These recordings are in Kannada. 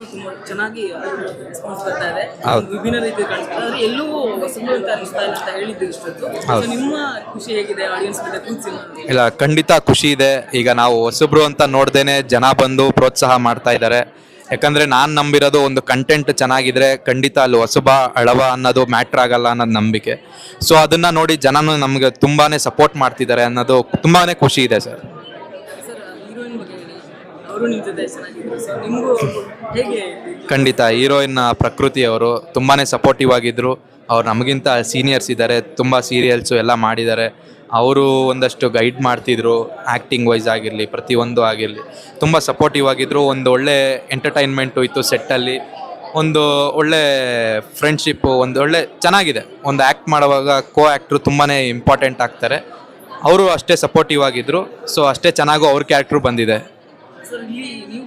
ತುಂಬಾ ಚೆನ್ನಾಗಿ ರೆಸ್ಪಾನ್ಸ್ ಬರ್ತಾ ಇದೆ. ವಿಭಿನ್ನ ರೀತಿ ಕಾಣಿಸ್ತಾ ಎಲ್ಲೂ ಹೊಸಬರು ಅಂತ ಅನಿಸ್ತಾ ಇಲ್ಲ ಅಂತ ಹೇಳಿದ್ದು ಇಷ್ಟೊತ್ತು. ಹೌದು. ನಿಮ್ಮ ಖುಷಿ ಹೇಗಿದೆ? ಆಡಿಯನ್ಸ್ ಜೊತೆ ಇಲ್ಲ ಖಂಡಿತ ಖುಷಿ ಇದೆ. ಈಗ ನಾವು ಹೊಸಬ್ರು ಅಂತ ನೋಡ್ದೇನೆ ಜನ ಬಂದು ಪ್ರೋತ್ಸಾಹ ಮಾಡ್ತಾ ಇದ್ದಾರೆ. ಯಾಕಂದ್ರೆ ನಾನು ನಂಬಿರೋದು ಒಂದು ಕಂಟೆಂಟ್ ಚೆನ್ನಾಗಿದ್ರೆ ಖಂಡಿತ ಅಲ್ಲಿ ಹೊಸಬ ಅಳವ ಅನ್ನೋದು ಮ್ಯಾಟ್ರ್ ಆಗಲ್ಲ ಅನ್ನೋದು ನಂಬಿಕೆ. ಸೊ ಅದನ್ನ ನೋಡಿ ಜನನು ನಮ್ಗೆ ತುಂಬಾನೇ ಸಪೋರ್ಟ್ ಮಾಡ್ತಿದ್ದಾರೆ ಅನ್ನೋದು ತುಂಬಾನೇ ಖುಷಿ ಇದೆ ಸರ್ ಸರ್ ಹೀರೋಯಿನ್ ಬಗ್ಗೆ ಹೇಳಿ. ಅವರು ಹೇಗೆ ಖಂಡಿತ ಹೀರೋಯಿನ್ ಪ್ರಕೃತಿ ಅವರು ತುಂಬಾನೇ ಸಪೋರ್ಟಿವ್ ಆಗಿದ್ರು. ಅವ್ರು ನಮಗಿಂತ ಸೀನಿಯರ್ಸ್ ಇದ್ದಾರೆ ತುಂಬ ಸೀರಿಯಲ್ಸು ಎಲ್ಲ ಮಾಡಿದ್ದಾರೆ ಅವರು ಒಂದಷ್ಟು ಗೈಡ್ ಮಾಡ್ತಿದ್ರು ಆ್ಯಕ್ಟಿಂಗ್ ವೈಸ್ ಆಗಿರಲಿ, ಪ್ರತಿಯೊಂದು ಆಗಿರಲಿ. ತುಂಬ ಸಪೋರ್ಟಿವ್ ಆಗಿದ್ರು. ಒಂದು ಒಳ್ಳೆ ಎಂಟರ್ಟೈನ್ಮೆಂಟು ಇತ್ತು ಸೆಟ್ಟಲ್ಲಿ ಒಂದು ಒಳ್ಳೆ ಫ್ರೆಂಡ್ಶಿಪ್ಪು ಒಂದು ಒಳ್ಳೆ ಚೆನ್ನಾಗಿದೆ. ಒಂದು ಆ್ಯಕ್ಟ್ ಮಾಡುವಾಗ ಕೋ ಆ್ಯಕ್ಟ್ರು ತುಂಬಾ ಇಂಪಾರ್ಟೆಂಟ್ ಆಗ್ತಾರೆ. ಅವರು ಅಷ್ಟೇ ಸಪೋರ್ಟಿವ್ ಆಗಿದ್ರು. ಸೊ ಅಷ್ಟೇ ಚೆನ್ನಾಗೂ ಅವ್ರ ಕ್ಯಾರೆಕ್ಟ್ರು ಬಂದಿದೆ. ಸರ್ ಇಲ್ಲಿ ನೀವು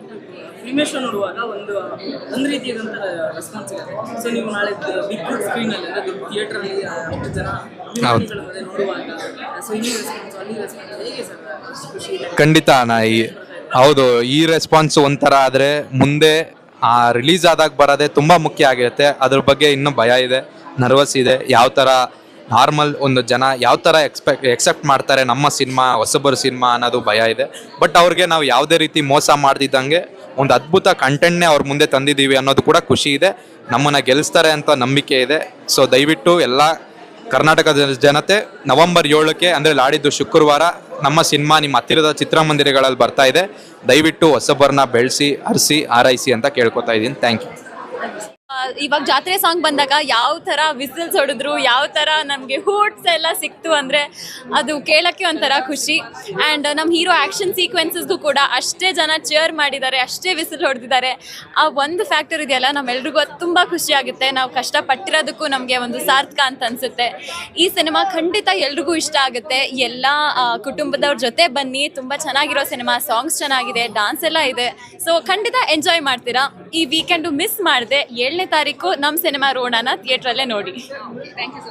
ಫಿಲ್ಮೇಶ್ ನೋಡುವಾಗ ಒಂದು ಒಂದು ರೀತಿಯಾದಂಥ ರೆಸ್ಪಾನ್ಸ್ ಇದೆ ಸೊ ನೀವು ನಾಳೆ ಬಿಗ್ ಸ್ಕ್ರೀನ್ ಅಲ್ಲಿ ಅಂದ್ರೆ ದೊಡ್ಡ ಥಿಯೇಟರ್ ಅಲ್ಲಿ ಅಷ್ಟು ಜನ ಅಭಿಮಾನಿಗಳ ಮಧ್ಯೆ ನೋಡುವಾಗ ಸೊ ಇಲ್ಲಿ ರೆಸ್ಪಾನ್ಸ್ ಅಲ್ಲಿ ರೆಸ್ಪಾನ್ಸ್ ಹೇಗೆ ಸರ್ ಖುಷಿ ಇದೆ? ಖಂಡಿತ ನಾ ಈ ಹೌದು ಈ ರೆಸ್ಪಾನ್ಸ್ ಒಂಥರ ಆದರೆ ಮುಂದೆ ಆ ರಿಲೀಸ್ ಆದಾಗ ಬರೋದೇ ತುಂಬ ಮುಖ್ಯ ಆಗಿರುತ್ತೆ. ಅದ್ರ ಬಗ್ಗೆ ಇನ್ನೂ ಭಯ ಇದೆ ನರ್ವಸ್ ಇದೆ. ಯಾವ ಥರ ನಾರ್ಮಲ್ ಒಂದು ಜನ ಯಾವ ಥರ ಎಕ್ಸ್ಪೆಕ್ಟ್ ಎಕ್ಸೆಪ್ಟ್ ಮಾಡ್ತಾರೆ ನಮ್ಮ ಸಿನಿಮಾ, ಹೊಸಬರ ಸಿನಿಮಾ ಅನ್ನೋದು ಭಯ ಇದೆ. ಬಟ್ ಅವ್ರಿಗೆ ನಾವು ಯಾವುದೇ ರೀತಿ ಮೋಸ ಮಾಡ್ದಿದ್ದಂಗೆ ಒಂದು ಅದ್ಭುತ ಕಂಟೆಂಟ್ನೇ ಅವ್ರ ಮುಂದೆ ತಂದಿದ್ದೀವಿ ಅನ್ನೋದು ಕೂಡ ಖುಷಿ ಇದೆ. ನಮ್ಮನ್ನು ಗೆಲ್ಲಿಸ್ತಾರೆ ಅಂತ ನಂಬಿಕೆ ಇದೆ. ಸೊ ದಯವಿಟ್ಟು ಎಲ್ಲ ಕರ್ನಾಟಕದ ಜನತೆ ನವೆಂಬರ್ ಏಳಕ್ಕೆ ಅಂದರೆ ಲಾಡಿದ್ದು ಶುಕ್ರವಾರ ನಮ್ಮ ಸಿನಿಮಾ ನಿಮ್ಮ ಹತ್ತಿರದ ಚಿತ್ರಮಂದಿರಗಳಲ್ಲಿ ಬರ್ತಾ ಇದೆ. ದಯವಿಟ್ಟು ಹೊಸಬರನ್ನ ಬೆಳೆಸಿ ಹರಿಸಿ ಆರೈಸಿ ಅಂತ ಕೇಳ್ಕೊತಾ ಇದ್ದೀನಿ. ಥ್ಯಾಂಕ್ ಯು ಇವಾಗ ಜಾತ್ರೆ ಸಾಂಗ್ ಬಂದಾಗ ಯಾವ ಥರ ವಿಸಿಲ್ಸ್ ಹೊಡೆದ್ರು, ಯಾವ ಥರ ನಮಗೆ ಹೂಟ್ಸ್ ಎಲ್ಲ ಸಿಕ್ತು ಅಂದರೆ ಅದು ಕೇಳೋಕ್ಕೆ ಒಂಥರ ಖುಷಿ. ಆ್ಯಂಡ್ ನಮ್ಮ ಹೀರೋ ಆ್ಯಕ್ಷನ್ ಸೀಕ್ವೆನ್ಸಸ್ಗೂ ಕೂಡ ಅಷ್ಟೇ ಜನ ಚೇರ್ ಮಾಡಿದ್ದಾರೆ, ಅಷ್ಟೇ ವಿಸಿಲ್ ಹೊಡೆದಿದ್ದಾರೆ. ಆ ಒಂದು ಫ್ಯಾಕ್ಟರ್ ಇದೆಯಲ್ಲ, ನಮ್ಮೆಲ್ರಿಗೂ ಅದು ತುಂಬ ಖುಷಿ ಆಗುತ್ತೆ. ನಾವು ಕಷ್ಟಪಟ್ಟಿರೋದಕ್ಕೂ ನಮಗೆ ಒಂದು ಸಾರ್ಥಕ ಅಂತ ಅನ್ಸುತ್ತೆ. ಈ ಸಿನಿಮಾ ಖಂಡಿತ ಎಲ್ರಿಗೂ ಇಷ್ಟ ಆಗುತ್ತೆ. ಎಲ್ಲ ಕುಟುಂಬದವ್ರ ಜೊತೆ ಬನ್ನಿ. ತುಂಬ ಚೆನ್ನಾಗಿರೋ ಸಿನಿಮಾ ಸಾಂಗ್ಸ್ ಚೆನ್ನಾಗಿದೆ ಡಾನ್ಸ್ ಎಲ್ಲ ಇದೆ. ಸೊ ಖಂಡಿತ ಎಂಜಾಯ್ ಮಾಡ್ತೀರಾ? ಈ ವೀಕೆಂಡು ಮಿಸ್ ಮಾಡಿದೆ ಏಳನೇ ತಾರೀಕು ನಮ್ಮ ಸಿನಿಮಾ ರೋಣನ ಥಿಯೇಟ್ರಲ್ಲೇ ನೋಡಿ. Thank you